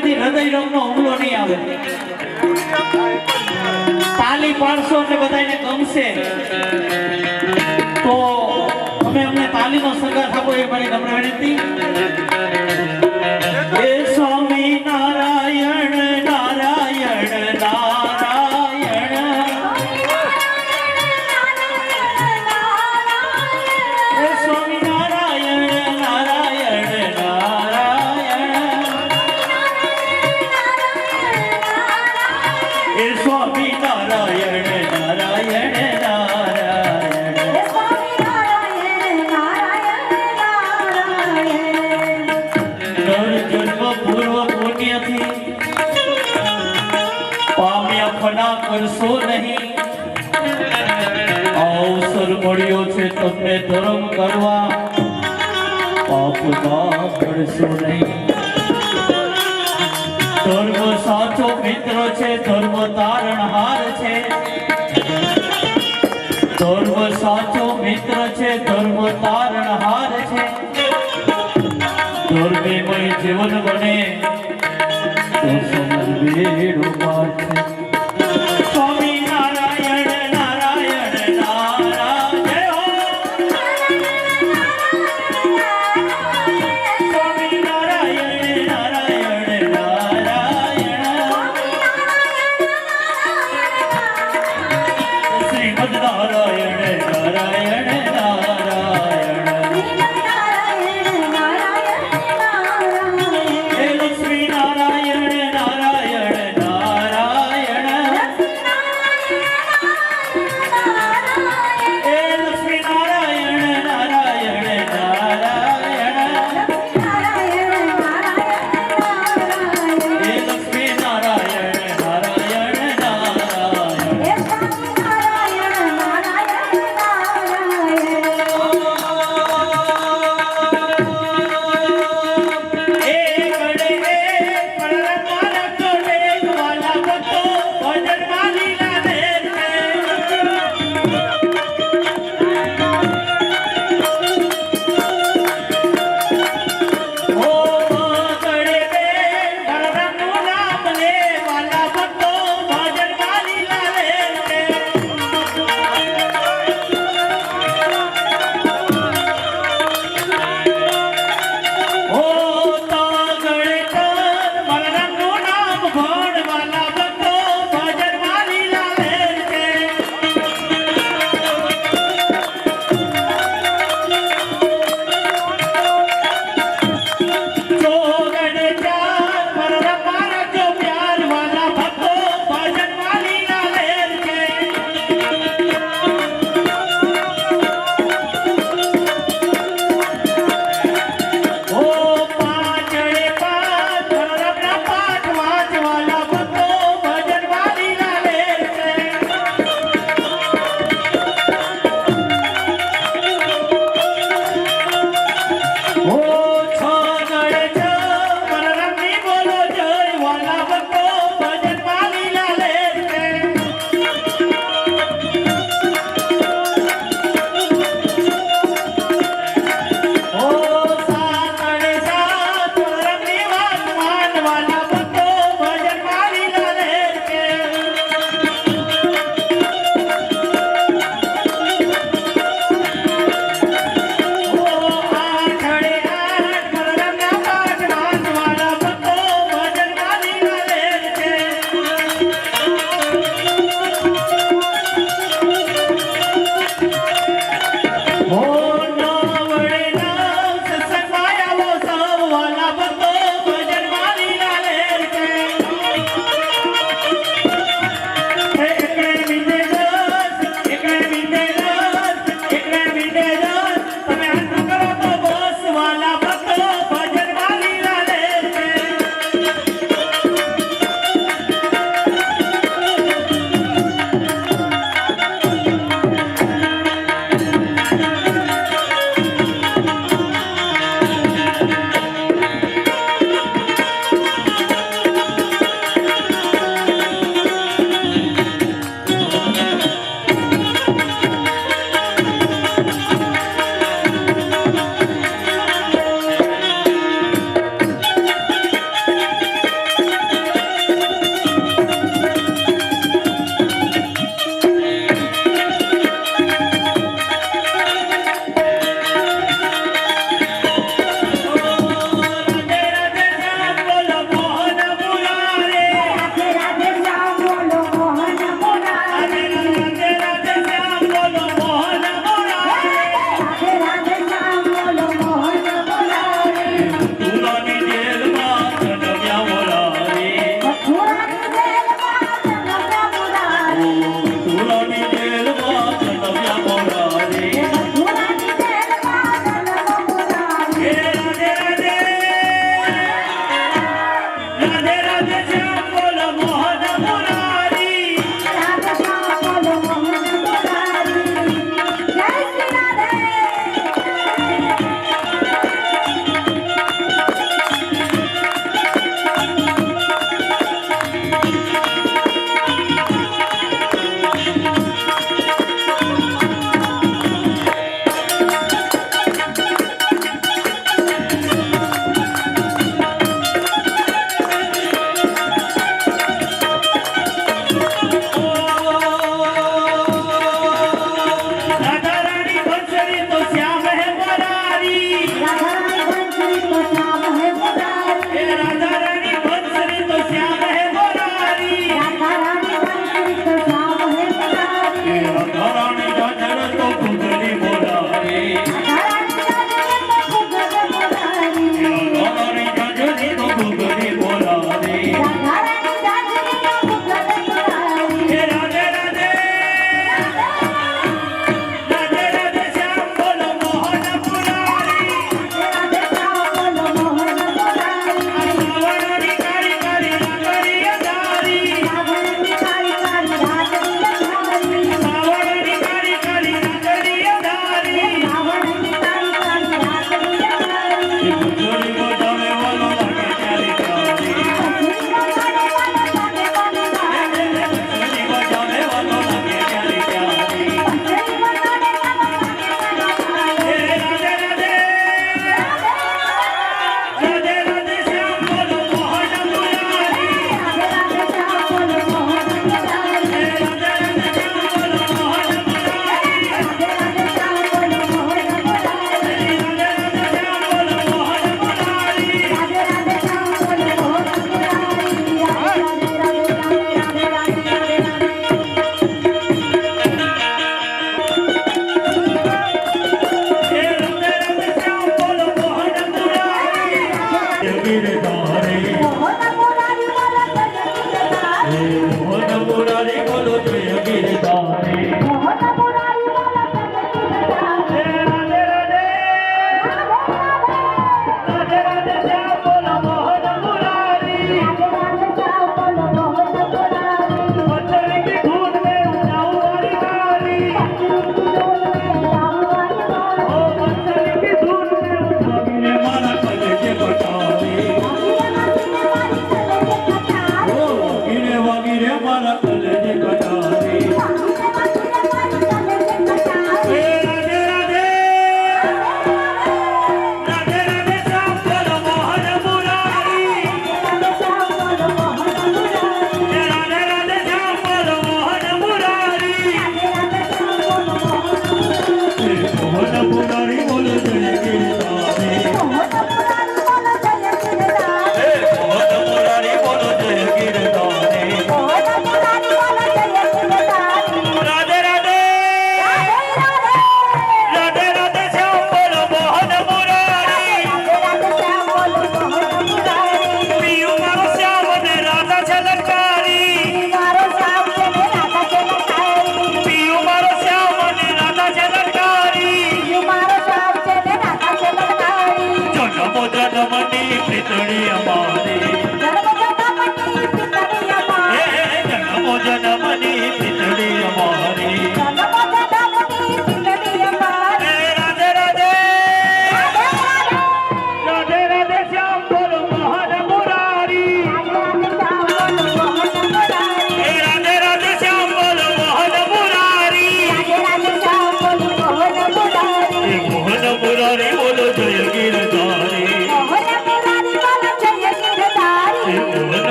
કોઈથી હૃદય રોગનો હુમલો નહીં આવે. તાલી પાડશો એટલે બધાને ગમશે. તો તમે અમને તાલીનો સગાથ આપો એ મારી નમ્ર વિનંતી સ્વામી નારાયણ પાપમાં નહીં. ધર્મ સાચો મિત્ર છે, ધર્મ તારણહાર છે. ધર્મ સાચો મિત્ર છે, ધર્મ તારણહાર છે. ધર્મે જીવન બને, તો સમજ બેડો પાર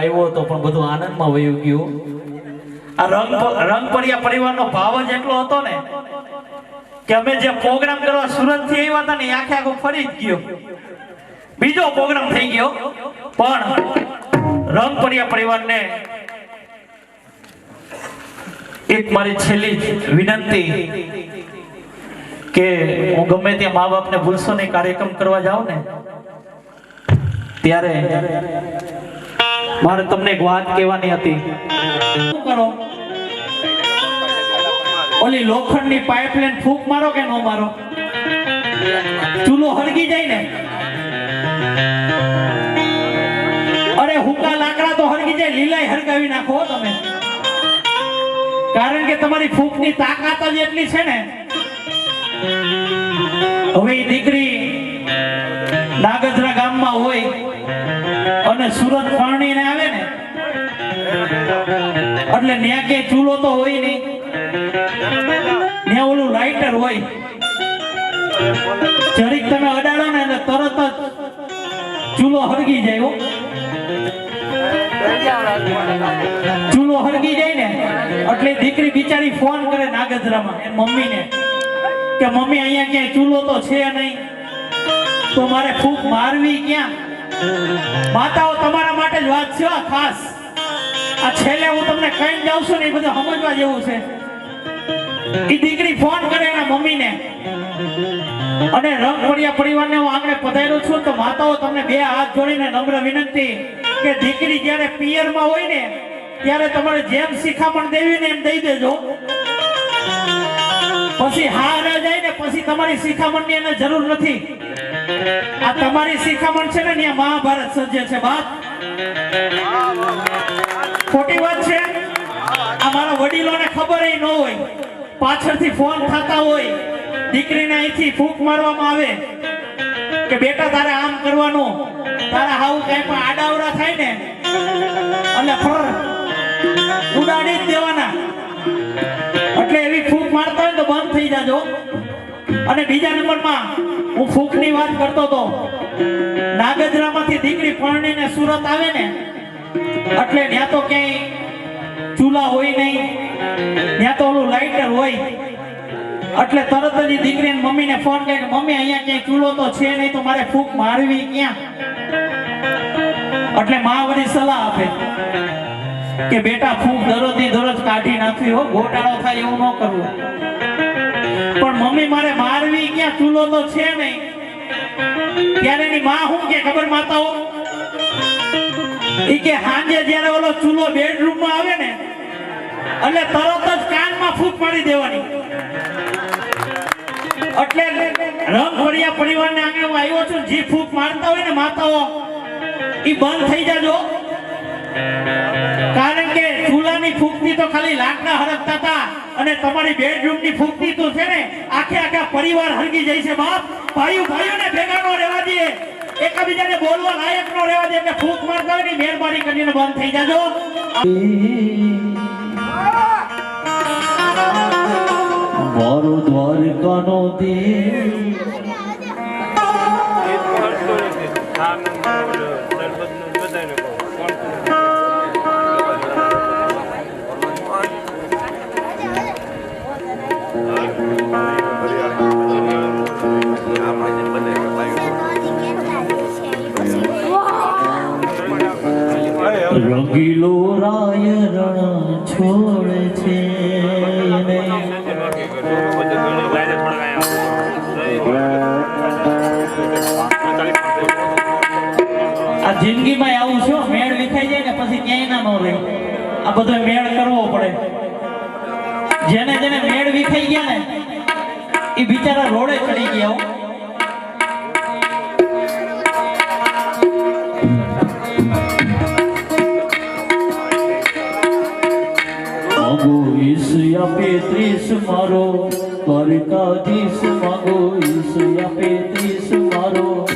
આવ્યો હતો, પણ બધું આનંદમાં વયું ગયું. આ રંગ રંગપરિયા પરિવારનો ભાવ જ એટલો હતો ને, કે અમે જે પ્રોગ્રામ કરવા સુરતથી આવ્યા હતા ને આખે આખો ફરી જ ગયો. બીજો પ્રોગ્રામ થઈ ગયો, પણ રંગપરિયા પરિવારને એક મારી છેલ્લી વિનંતી કે હું ગમે ત્યાં મા બાપને ભૂલશો નહીં, કાર્યક્રમ કરવા જાઉં ને, ત્યારે મારે તમને એક વાત કહેવાની હતી. શું કરો? ઓલી લોખંડની ફૂંક મારો કે ન મારો? ચૂલો હળગી જાય ને? અરે હુકા લાકડા તો હળગી જાય, લીલાય હળગાવી નાખો તમે. કારણ કે તમારી ફૂંકની તાકાત જ એટલી છે ને. હવે દીકરી નાગજરા ગામમાં હોય અને સુરત પરણીને આવે ને, એટલે ન્યા કે ચૂલો તો હોય નહીં. ત્યાં ઓલું લાઇટર હોય. જરીક તમે અડાડો ને એટલે તરત જ ચૂલો હળગી જાય ચૂલો હળગી જાય ને, એટલે દીકરી બિચારી ફોન કરે નાગજરામાં એ મમ્મીને કે મમ્મી, અહીંયા ક્યાંય ચૂલો તો છે નહીં. તો મારે ફૂંક મારવી ક્યાં? માતાઓ તમારા માટે જ વાત છે ખાસ. આ છેલ્લે હું તમને કઈ જાઉં છું ને એ બધું સમજવા જેવું છે. એ દીકરી ફોન કરે એના મમ્મીને. અને રંગપડિયા પરિવારને હું આંગણે પધાર્યો છું, તો માતાઓ તમને બે હાથ જોડીને નમ્ર વિનંતી કે દીકરી જ્યારે પિયરમાં હોય ને, ત્યારે તમારે જેમ શિખામણ દેવી ને એમ દઈ દેજો. પછી હા ન જાય ને, પછી તમારી શિખામણની એને જરૂર નથી. આ તમારી શિખામણ છે ને, ત્યાં મહાભારત સર્જે છે, બાપ. ખોટી વાત છે? આ મારા વડીલોને ખબર ન હોય. પાછળથી ફોન થતા હોય. દીકરીને અહીંથી ફૂંક મારવામાં આવે કે, બેટા, તારે આમ કરવાનું. તારા હાવ કઈ પણ આડાવડા થાય ને, એટલે ફર ઉડાડી જ દેવાના. એટલે એવી ફૂંક મારતા હોય તો બંધ થઈ જાજો. અને બીજા નંબરમાં હું ફૂકની વાત કરતો હતો. નાગજરામાંથી દીકરી પરણીને સુરત આવે ને, એટલે ત્યાં તો ક્યાંય ચૂલા હોય નહીં ત્યાં તો ઓલું લાઇટર હોય. એટલે તરત જ દીકરી મમ્મીને ફોન કરીને, મમ્મી, અહીંયા ક્યાંય ચૂલો તો છે નહીં, તો મારે ફૂંક મારવી ક્યાં? એટલે મા વળી સલાહ આપે કે, બેટા, ફૂંક દરરોજની દરરોજ કાઢી નાખવી હો, ગોટાળો થાય એવું ન કરવું. પણ મમ્મી મારે મારવી ક્યાં? ચૂલો તો છે નહીં. ત્યારે એની માં હું કે? ખબર માતાઓ? કે હાંજે જ્યારે ઓલો ચૂલો બેડરૂમમાં આવે ને, એટલે તરત જ કાનમાં ફૂટ પાડી દેવાની. એટલે રંગભરિયા પરિવારને આંગણે હું આવ્યો છું, જે ફૂંક મારતા હોય ને માતાઓ એ બંધ થઈ જાજો. કારણ કે ચૂલાની ફૂંકથી તો ખાલી લાકડા હરકતા હતા. અને તમારી બેડરૂમની ફૂંકની તો છે ને આખે આખા પરિવાર હરગી જાય છે બાપ. ભાઈઓ ભાઈઓને ભેગા નો રહેવા દે. એકબીજાને બોલવા લાયક નો રહેવા દે એટલે ફૂંક મારતા હોય ને મહેરબાની કરીને બંધ થઈ જાજો. મારો દ્વારકાનો દેવ. રંગીલો રાય રણ છોડે છે આ જિંદગીમાં આવું છું? મેળ વિખાઈ જાય ને પછી ક્યાંય ના નો આ બધો મેળ કરવો પડે. જેને જેને મેળ વિખાઈ ગયા ને, એ બિચારા રોડે ત્રીસ મારો દ્વારકાધીશ માગો ઈસ આપે ત્રીસ મારો.